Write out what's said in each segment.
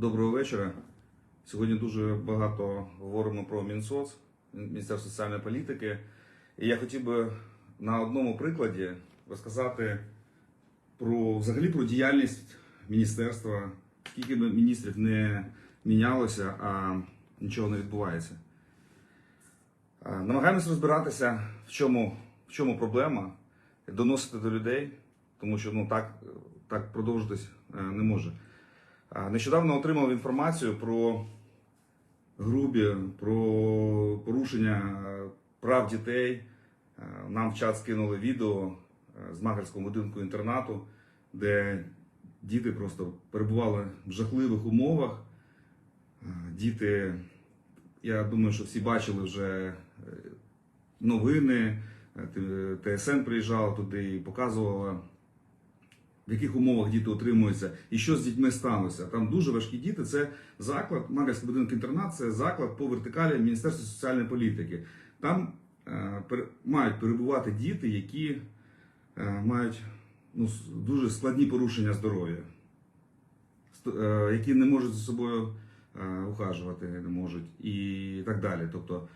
Доброго вечора. Сьогодні дуже багато говоримо про Мінсоц, Міністерство соціальної політики. І я хотів би на одному прикладі розказати про взагалі про діяльність міністерства. Скільки би міністрів не мінялося, а нічого не відбувається. Намагаємось розбиратися, в чому, в чому проблема, доносити до людей, тому що ну, так, так продовжитись е, не може. Нещодавно отримав інформацію про грубі, про порушення е, прав дітей. Е, Нам в чат скинули відео е, з Магерського будинку інтернату, де діти просто перебували в жахливих умовах. Діти, я думаю, що всі бачили вже новини. ТСН приїжджала туди і показувала в яких умовах діти утримуються і що з дітьми сталося. Там дуже важкі діти. Це заклад, Мар'їнський будинок інтернат, це заклад по вертикалі Міністерства соціальної політики. Там е, пер- мають перебувати діти, які е, мають ну, дуже складні порушення здоров'я, е, які не можуть за собою е, ухажувати, не можуть і так далі. Тобто,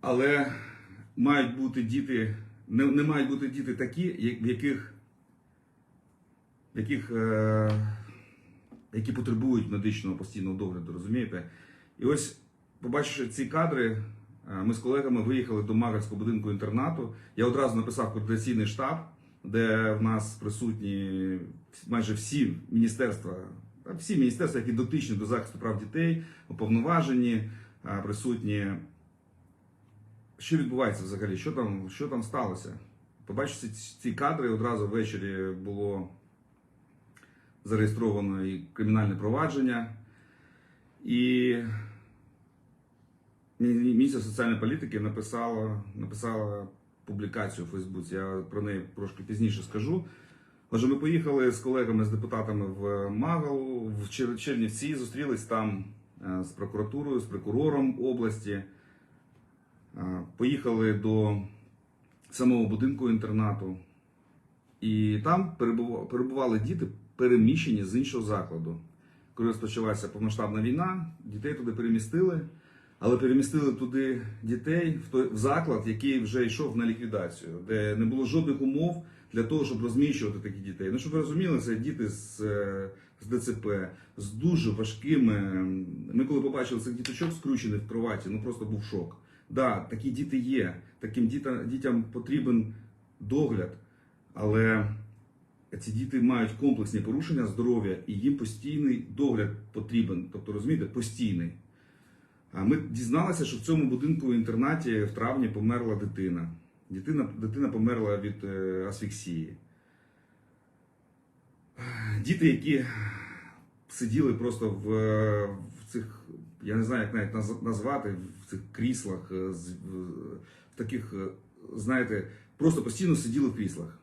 але мають бути діти, не, не мають бути діти такі, в яких яких, е, які потребують медичного постійного догляду, розумієте? І ось, побачивши ці кадри, е, ми з колегами виїхали до Магарського будинку інтернату. Я одразу написав координаційний штаб, де в нас присутні майже всі міністерства, всі міністерства, які дотичні до захисту прав дітей, уповноважені, е, присутні. Що відбувається взагалі? Що там, що там сталося? Побачивши ці кадри, одразу ввечері було зареєстровано і кримінальне провадження. І Міністерство соціальної політики написало, написало публікацію у Фейсбуці. Я про неї трошки пізніше скажу. Отже, ми поїхали з колегами, з депутатами в Магалу, в Чернівці, зустрілись там е, з прокуратурою, з прокурором області. Е, Поїхали до самого будинку інтернату. І там перебували діти, переміщені з іншого закладу. Коли розпочалася повноштабна війна, дітей туди перемістили, але перемістили туди дітей в той в заклад, який вже йшов на ліквідацію, де не було жодних умов для того, щоб розміщувати таких дітей. Ну, щоб ви розуміли, це діти з, е, з ДЦП, з дуже важкими. Ми коли побачили цих діточок скручених в кроваті, ну просто був шок. Да, такі діти є. Таким дітям потрібен догляд. Але ці діти мають комплексні порушення здоров'я і їм постійний догляд потрібен. Тобто, розумієте, постійний. А Ми дізналися, що в цьому будинку інтернаті в травні померла дитина. Дитина, дитина померла від е, асфіксії. Діти, які сиділи просто в, в цих, я не знаю, як навіть назвати, в цих кріслах, е, в, таких, е, знаєте, просто постійно сиділи в кріслах.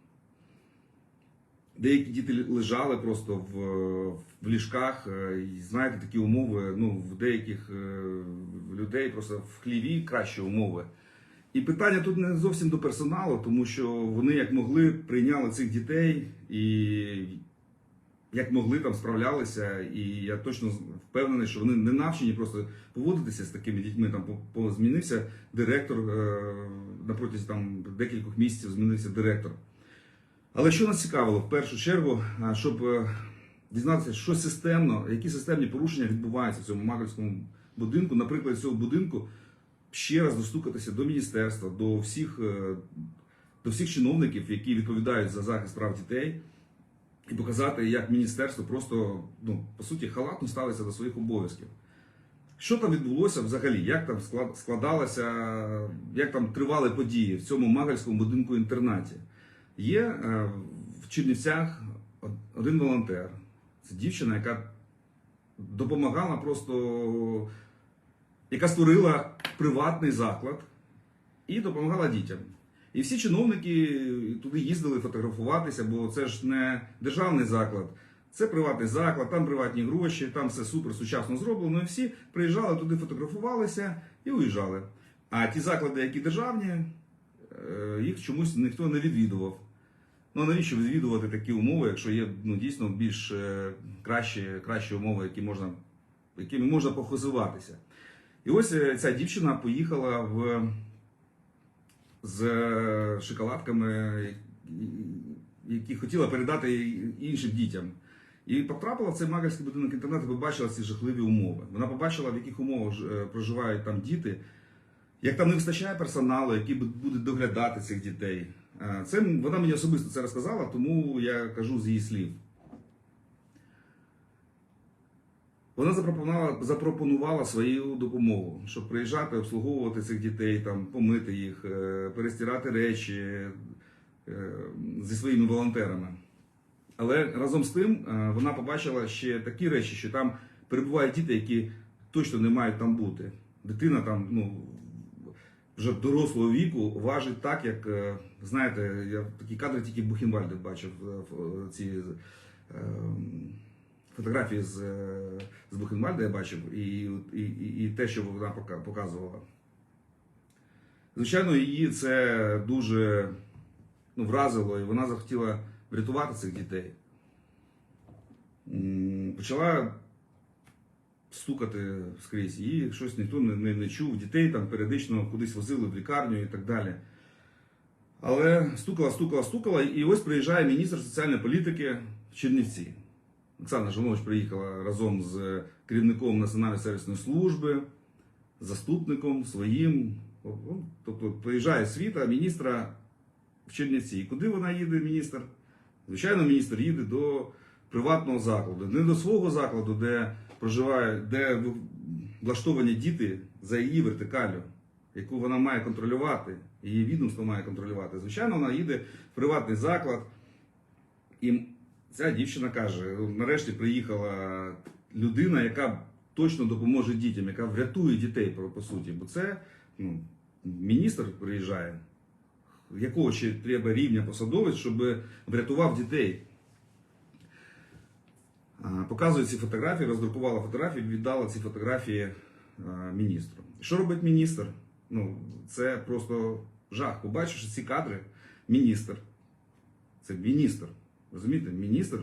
Деякі діти лежали просто в, в ліжках, е, і знаєте, такі умови, ну, в деяких е, людей просто в хліві кращі умови. І питання тут не зовсім до персоналу, тому що вони як могли прийняли цих дітей і як могли там справлялися. І я точно впевнений, що вони не навчені просто поводитися з такими дітьми. Там по- по- змінився директор е, на протязі там декількох місяців змінився директор. Але що нас цікавило, в першу чергу, щоб е, дізнатися, що системно, які системні порушення відбуваються в цьому магальському будинку, наприклад, цього будинку, ще раз достукатися до міністерства, до всіх, е, до всіх чиновників, які відповідають за захист прав дітей, і показати, як міністерство просто, ну, по суті, халатно ставиться до своїх обов'язків. Що там відбулося взагалі? Як там складалося, як там тривали події в цьому магальському будинку інтернаті? Є е, в Чернівцях один волонтер. Це дівчина, яка допомагала просто, яка створила приватний заклад і допомагала дітям. І всі чиновники туди їздили фотографуватися, бо це ж не державний заклад, це приватний заклад, там приватні гроші, там все супер сучасно зроблено. І всі приїжджали туди, фотографувалися і уїжджали. А ті заклади, які державні, е, їх чомусь ніхто не відвідував. Ну навіщо відвідувати такі умови, якщо є ну, дійсно більш е, кращі, кращі умови, які можна якими можна похизуватися. І ось е, ця дівчина поїхала в з е, шоколадками, які хотіла передати іншим дітям. І потрапила в цей магазинський будинок інтернету, побачила ці жахливі умови. Вона побачила, в яких умовах е, проживають там діти, як там не вистачає персоналу, який бу- буде доглядати цих дітей. Е, Це вона мені особисто це розказала, тому я кажу з її слів. Вона запропонувала, запропонувала свою допомогу, щоб приїжджати, обслуговувати цих дітей, там, помити їх, е, перестирати речі е, зі своїми волонтерами. Але разом з тим вона побачила ще такі речі, що там перебувають діти, які точно не мають там бути. Дитина там, ну, вже дорослого віку важить так, як, е, знаєте, я такі кадри тільки в Бухенвальді бачив е, е, ці фотографії з, з Бухенвальда я бачив, і, і, і те, що вона показувала. Звичайно, її це дуже ну, вразило, і вона захотіла врятувати цих дітей. Почала стукати скрізь. Її щось ніхто не, не, не чув. Дітей там періодично кудись возили в лікарню і так далі. Але стукала, стукала, стукала, і ось приїжджає міністр соціальної політики в Чернівці. Оксана Жанович приїхала разом з керівником Національної сервісної служби, заступником своїм. Тобто приїжджає світа міністра в Чернівці. І куди вона їде, міністр? Звичайно, міністр їде до приватного закладу, не до свого закладу, де проживають, де влаштовані діти за її вертикалю, яку вона має контролювати, її відомство має контролювати. Звичайно, вона їде в приватний заклад. І ця дівчина каже: нарешті приїхала людина, яка точно допоможе дітям, яка врятує дітей, по суті. Бо це ну, міністр приїжджає, якого ще треба рівня посадовець, щоб врятував дітей. А, Показує ці фотографії, роздрукувала фотографії, віддала ці фотографії міністру. Що робить міністр? Ну, це просто жах. Побачивши ці кадри, міністр. Це міністр. Розумієте, міністр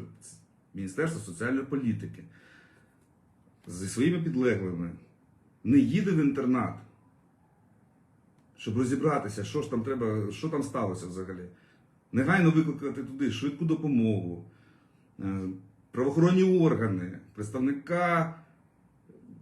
Міністерства соціальної політики зі своїми підлеглими не їде в інтернат, щоб розібратися, що ж там треба, що там сталося взагалі. Негайно викликати туди швидку допомогу, е, правоохоронні органи, представника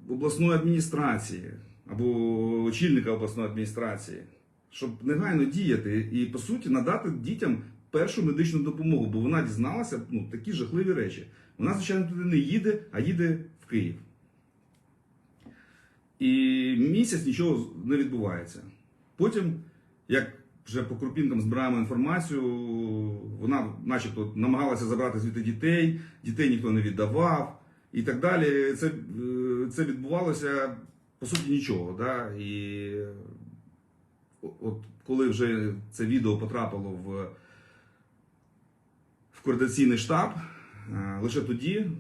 обласної адміністрації або очільника обласної адміністрації, щоб негайно діяти і, по суті, надати дітям першу медичну допомогу, бо вона дізналася ну, такі жахливі речі. Вона, звичайно, туди не їде, а їде в Київ. І місяць нічого не відбувається. Потім, як вже по крупінкам збираємо інформацію, вона, начебто, намагалася забрати звідти дітей, дітей ніхто не віддавав і так далі. Це, е, це відбувалося по суті нічого. Да? І от коли вже це відео потрапило в, в координаційний штаб, е, лише тоді,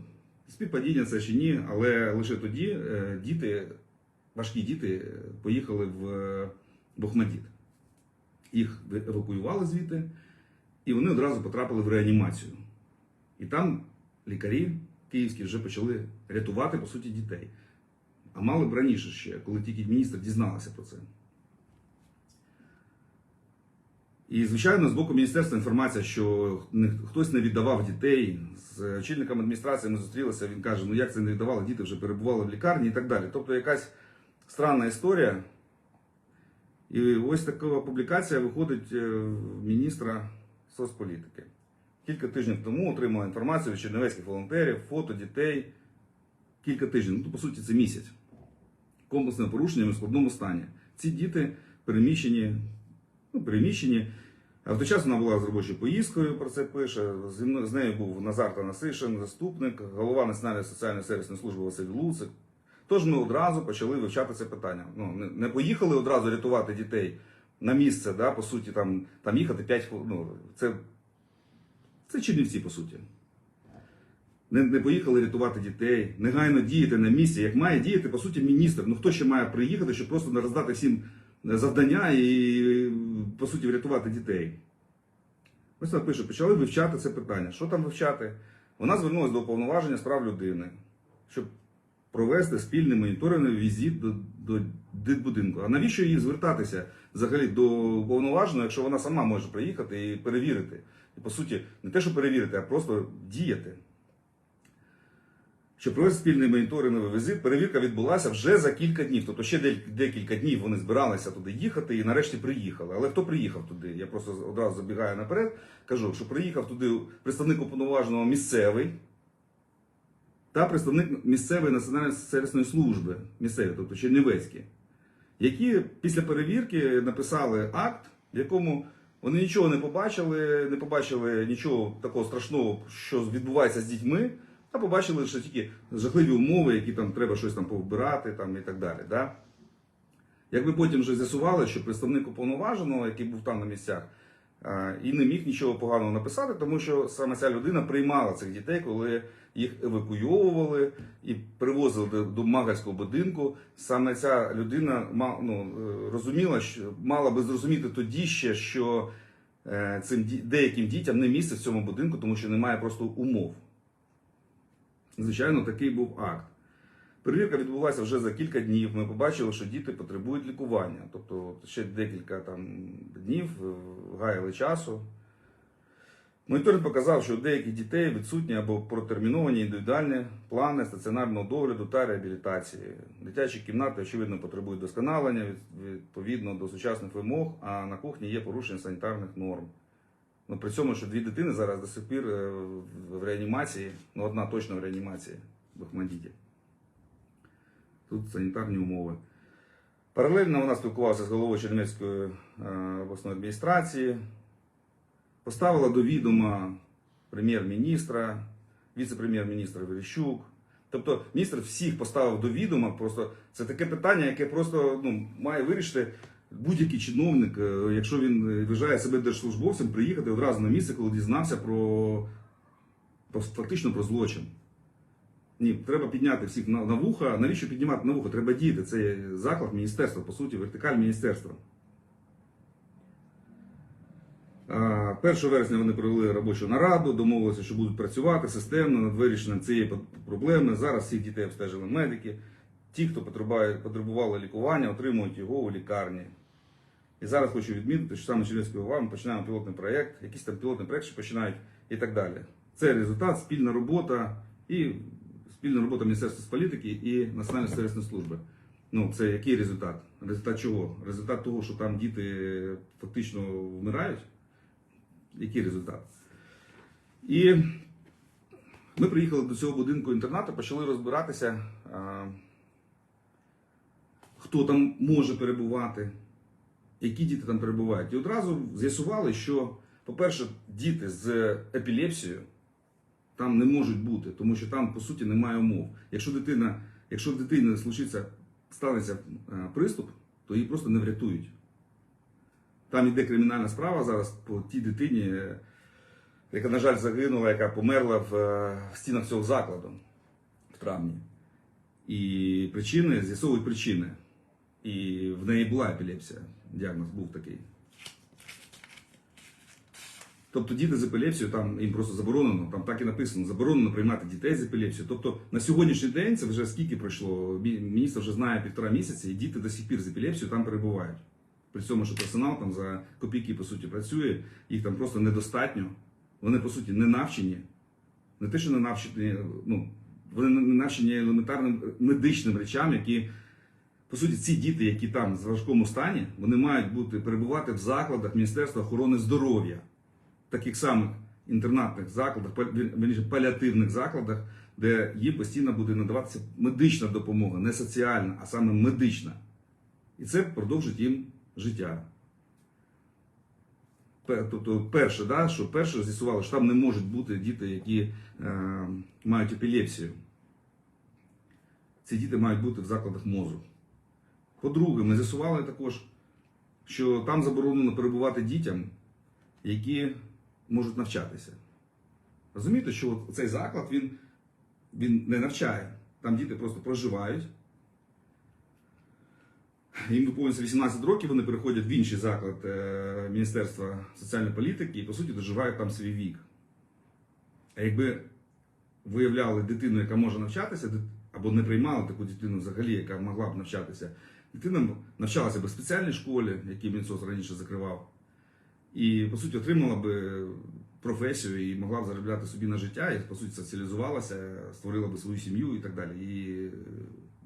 співпадіння це чи ні, але лише тоді е, діти, важкі діти, поїхали в Бохмадіт. Їх евакуювали звідти, і вони одразу потрапили в реанімацію. І там лікарі київські вже почали рятувати, по суті, дітей. А мали б раніше ще, коли тільки міністр дізналася про це. І, звичайно, з боку міністерства інформація, що хтось не віддавав дітей. З очільником адміністрації ми зустрілися. Він каже: ну як це не віддавали, діти вже перебували в лікарні і так далі. Тобто якась странна історія. І ось така публікація виходить е, міністра соцполітики. Кілька тижнів тому отримала інформацію від чернівецьких волонтерів, фото дітей. Кілька тижнів, ну по суті це місяць. Комплексне порушення в складному стані. Ці діти переміщені, ну, переміщені. А в той час вона була з робочою поїздкою, про це пише. З нею був Назар Танасишин, заступник, голова Національної соціальної сервісної служби Василь Луцик. Тож ми одразу почали вивчати це питання. Ну, не, поїхали одразу рятувати дітей на місце, да, по суті, там, там їхати 5 хвилин. Ну, це, це Чернівці, по суті. Не, не поїхали рятувати дітей, негайно діяти на місці, як має діяти, по суті, міністр. Ну хто ще має приїхати, щоб просто не роздати всім завдання і, по суті, врятувати дітей. Ось вона пише, почали вивчати це питання. Що там вивчати? Вона звернулася до уповноваження з прав людини, щоб провести спільний моніторинговий візит до, до дитбудинку. А навіщо їй звертатися взагалі до повноваженого, якщо вона сама може приїхати і перевірити? І по суті, не те, що перевірити, а просто діяти. Щоб провести спільний моніторинговий візит, перевірка відбулася вже за кілька днів. Тобто ще декілька днів вони збиралися туди їхати і нарешті приїхали. Але хто приїхав туди? Я просто одразу забігаю наперед, кажу, що приїхав туди представник уповноваженого місцевий та представник місцевої національної сервісної служби, місцеві, тобто Чернівецькі, які після перевірки написали акт, в якому вони нічого не побачили, не побачили нічого такого страшного, що відбувається з дітьми, а побачили, що тільки жахливі умови, які там треба щось там повбирати там, і так далі. Да? Якби потім вже з'ясували, що представник уповноваженого, який був там на місцях, і не міг нічого поганого написати, тому що саме ця людина приймала цих дітей, коли їх евакуйовували і привозили до, магальського будинку. Саме ця людина ну, е, розуміла, що мала би зрозуміти тоді ще, що е, цим деяким дітям не місце в цьому будинку, тому що немає просто умов. Звичайно, такий був акт. Перевірка відбулася вже за кілька днів. Ми побачили, що діти потребують лікування. Тобто ще декілька там днів е, гаяли часу. Моніторинг показав, що у деяких дітей відсутні або протерміновані індивідуальні плани стаціонарного догляду та реабілітації. Дитячі кімнати, очевидно, потребують досконалення відповідно до сучасних вимог, а на кухні є порушення санітарних норм. Ну, при цьому, що дві дитини зараз до сих пір е, в- реанімації, ну одна точно в реанімації в Ахмадіті. Тут санітарні умови. Паралельно вона спілкувалася з головою Чернівецької е, обласної адміністрації, поставила до відома прем'єр-міністра, віце-прем'єр-міністра Верещук. Тобто міністр всіх поставив до відома. Просто це таке питання, яке просто ну, має вирішити будь-який чиновник, е, якщо він е, вважає себе держслужбовцем, приїхати одразу на місце, коли дізнався про, фактично про злочин. Ні, треба підняти всіх на, на вуха. Навіщо піднімати на вуха? Треба діяти. Це заклад міністерства, по суті, вертикаль міністерства. А, 1 вересня вони провели робочу нараду, домовилися, що будуть працювати системно над вирішенням цієї проблеми. Зараз всіх дітей обстежили медики. Ті, хто потребували лікування, отримують його у лікарні. І зараз хочу відмітити, що саме Чернівської ОВА ми починаємо пілотний проєкт, якийсь там пілотний проєкт, що починають і так далі. Це результат, спільна робота і спільна робота Міністерства з політики і Національної сервісної служби. Ну, це який результат? Результат чого? Результат того, що там діти фактично вмирають. Який результат? І ми приїхали до цього будинку інтернату, почали розбиратися, хто там може перебувати, які діти там перебувають. І одразу з'ясували, що, по-перше, діти з епілепсією там не можуть бути, тому що там, по суті, немає умов. Якщо дитина, якщо в дитини случиться, станеться е, приступ, то її просто не врятують. Там іде кримінальна справа зараз по тій дитині, е, яка, на жаль, загинула, яка померла в, е, в стінах цього закладу в травні. І причини з'ясовують причини. І в неї була епілепсія. Діагноз був такий. Тобто діти з епілепсією, там їм просто заборонено, там так і написано, заборонено приймати дітей з епілепсією. Тобто на сьогоднішній день це вже скільки пройшло? Міністр вже знає півтора місяці, і діти до сих пір з епілепсією там перебувають. При цьому, що персонал там за копійки по суті працює, їх там просто недостатньо. Вони по суті не навчені. Не те, що не навчені, ну вони не навчені елементарним медичним речам, які по суті, ці діти, які там в важкому стані, вони мають бути перебувати в закладах Міністерства охорони здоров'я, таких самих інтернатних закладах, паліативних закладах, де їм постійно буде надаватися медична допомога, не соціальна, а саме медична. І це продовжить їм життя. Тобто, перше, да, що перше з'ясували, що там не можуть бути діти, які е, мають епілепсію. Ці діти мають бути в закладах мозу. По-друге, ми з'ясували також, що там заборонено перебувати дітям, які можуть навчатися. Розумієте, що от цей заклад він, він не навчає. Там діти просто проживають. Їм виповнюється 18 років, вони переходять в інший заклад е, Міністерства соціальної політики і, по суті, доживають там свій вік. А якби виявляли дитину, яка може навчатися, або не приймали таку дитину взагалі, яка могла б навчатися. Дитина навчалася б в спеціальній школі, які Мінсоц раніше закривав, і по суті отримала б професію і могла б заробляти собі на життя, і по суті соціалізувалася, створила б свою сім'ю і так далі. І е,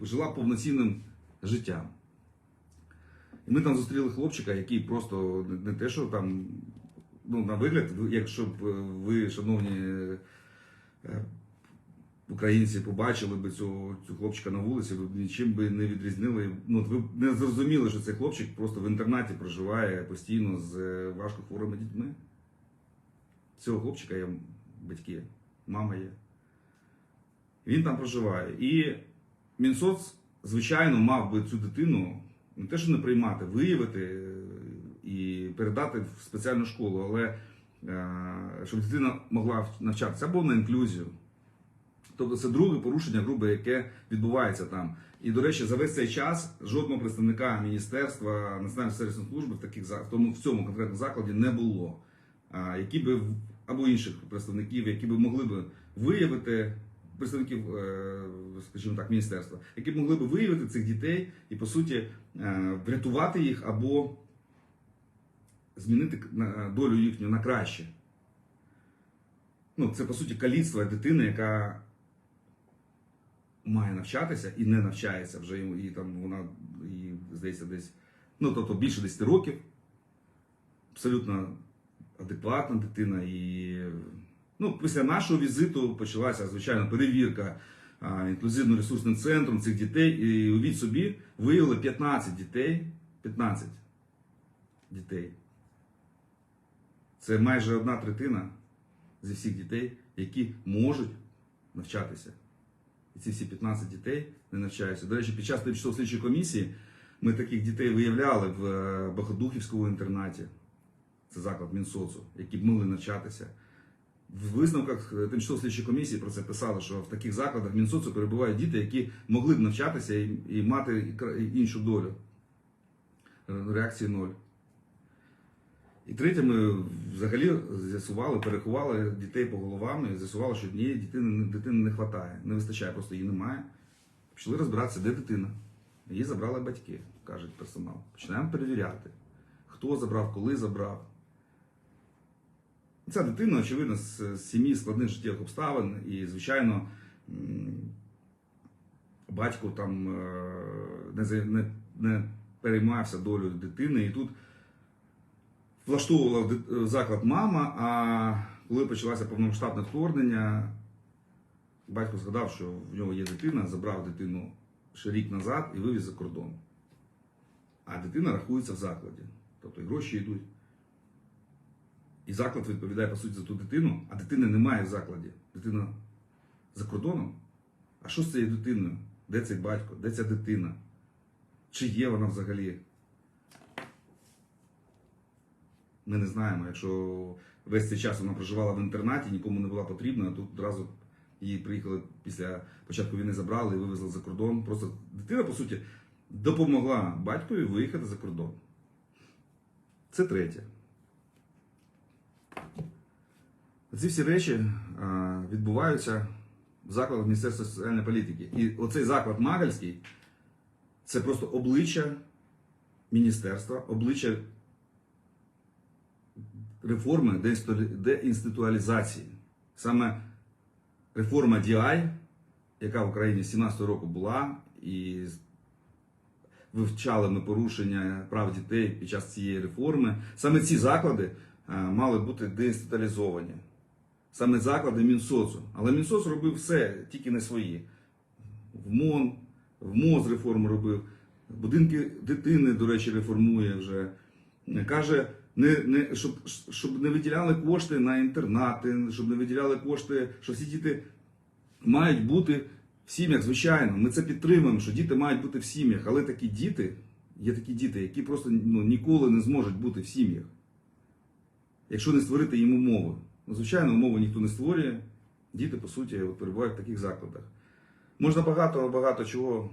жила повноцінним життям. І ми там зустріли хлопчика, який просто не- те, що там, ну, на вигляд, якщо б е, ви, шановні е, українці, побачили б цього, цього хлопчика на вулиці, ви б нічим би не відрізнили. Ну, ви б не зрозуміли, що цей хлопчик просто в інтернаті проживає постійно з е, важкохворими дітьми. Цього хлопчика є батьки, мама є. Він там проживає. І Мінсоц, звичайно, мав би цю дитину не те, що не приймати, виявити е, і передати в спеціальну школу, але е, щоб дитина могла навчатися або на інклюзію. Тобто це друге порушення грубе, яке відбувається там. І, до речі, за весь цей час жодного представника Міністерства Національної сервісної служби в таких в тому в цьому конкретному закладі не було. Які би або інших представників, які би могли би виявити представників, е, скажімо так, міністерства, які б могли би виявити цих дітей і по суті е, врятувати їх або змінити долю їхню на краще. Ну, це по суті каліцтво дитини, яка має навчатися і не навчається вже і там вона і, здається десь, ну тобто більше 10 років. Абсолютно адекватна дитина. І ну, після нашого візиту почалася звичайно перевірка інклюзивно-ресурсним центром цих дітей. І уявіть собі, виявили 15 дітей. 15 дітей. Це майже одна третина зі всіх дітей, які можуть навчатися. І ці всі 15 дітей не навчаються. До речі, під час тимчасової слідчої комісії ми таких дітей виявляли в е, Богодухівському інтернаті. Це заклад Мінсоцу, які б могли навчатися. В висновках е, тимчасової слідчої комісії про це писали, що в таких закладах Мінсоцу перебувають діти, які могли б навчатися і, і мати іншу долю. Е, Реакції ноль. І третє, ми взагалі з'ясували, переховали дітей по головам і з'ясували, що однієї дитини, дитини не вистачає, не вистачає, просто її немає. Почали розбиратися, де дитина. Її забрали батьки, кажуть персонал. Починаємо перевіряти, хто забрав, коли забрав. Ця дитина, очевидно, з сім'ї складних життєвих обставин, і, звичайно, батько там е, не, не, не переймався долею дитини. І тут влаштовувала заклад мама, а коли почалося повномасштабне вторгнення, батько згадав, що в нього є дитина, забрав дитину ще рік назад і вивіз за кордон. А дитина рахується в закладі. Тобто гроші йдуть. І заклад відповідає по суті за ту дитину, а дитини немає в закладі. Дитина за кордоном. А що з цією дитиною? Де цей батько? Де ця дитина? Чи є вона взагалі? Ми не знаємо. Якщо весь цей час вона проживала в інтернаті, нікому не була потрібна, а тут одразу її приїхали після початку війни, забрали і вивезли за кордон. Просто дитина, по суті, допомогла батькові виїхати за кордон. Це третє. Ці всі речі е, відбуваються в закладах Міністерства соціальної політики. І оцей заклад Магальський це просто обличчя міністерства, обличчя реформи деінститу- деінституалізації. Саме реформа DI, яка в Україні з 17 року була, і вивчали ми порушення прав дітей під час цієї реформи. Саме ці заклади е, мали бути деінституалізовані. Саме заклади Мінсоцу. Але Мінсоц робив все, тільки не свої. В МОН, в МОЗ реформу робив, будинки дитини, до речі, реформує вже. Каже, не, не, щоб, щоб не виділяли кошти на інтернати, щоб не виділяли кошти, що всі діти мають бути в сім'ях, звичайно. Ми це підтримуємо, що діти мають бути в сім'ях, але такі діти, є такі діти, які просто ну, ніколи не зможуть бути в сім'ях, якщо не створити їм умови. Звичайно, умови ніхто не створює. Діти, по суті, от перебувають в таких закладах. Можна багато багато чого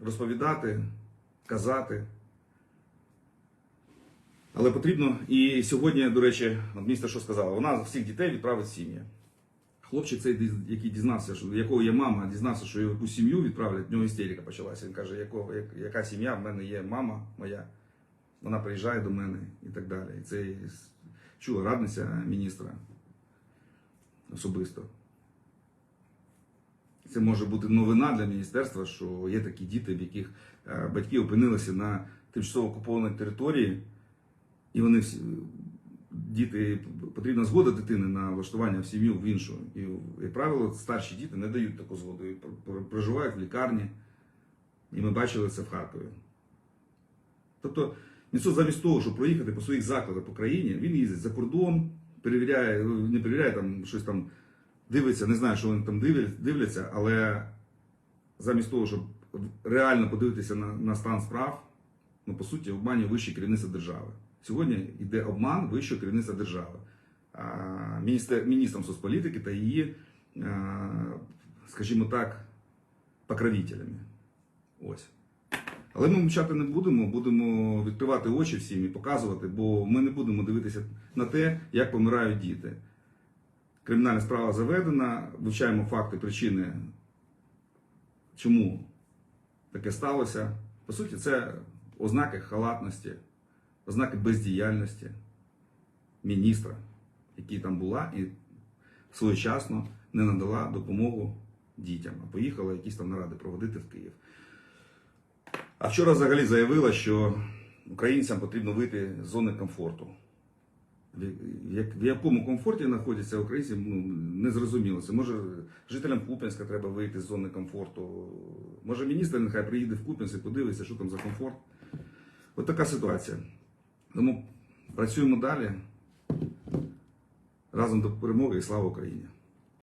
розповідати, казати. Але потрібно, і сьогодні, до речі, міністр що сказала, вона всіх дітей відправить в сім'ї. Хлопчик цей, який дізнався, що якого є мама, дізнався, що його сім'ю відправлять, в нього істерика почалася. Він каже, якого, як, яка сім'я, в мене є мама моя, вона приїжджає до мене і так далі. І це чула радниця міністра особисто. Це може бути новина для міністерства, що є такі діти, в яких е, батьки опинилися на тимчасово окупованій території, і вони всі діти потрібна згода дитини на влаштування в сім'ю в іншу. І, як правило, старші діти не дають таку згоду і пр- пр- проживають в лікарні. І ми бачили це в Харкові. Тобто, Мінсоц замість того, щоб проїхати по своїх закладах по країні, він їздить за кордон, перевіряє, ну, не перевіряє там щось там, дивиться, не знаю, що вони там дивляться, але замість того, щоб реально подивитися на, на стан справ, ну, по суті, обманює вище керівництво держави. Сьогодні йде обман вищого керівництва держави. Міністр, міністром соцполітики та її, скажімо так, покровителями. Ось. Але ми мовчати не будемо, будемо відкривати очі всім і показувати, бо ми не будемо дивитися на те, як помирають діти. Кримінальна справа заведена, вивчаємо факти, причини, чому таке сталося. По суті, це ознаки халатності, ознаки бездіяльності міністра, який там була і своєчасно не надала допомогу дітям, а поїхала якісь там наради проводити в Київ. А вчора взагалі заявила, що українцям потрібно вийти з зони комфорту. В якому комфорті знаходяться українці, ну, не зрозуміло. Це може жителям Куп'янська треба вийти з зони комфорту. Може міністр нехай приїде в Куп'янськ і подивиться, що там за комфорт. От така ситуація. Тому працюємо далі. Разом до перемоги і слава Україні!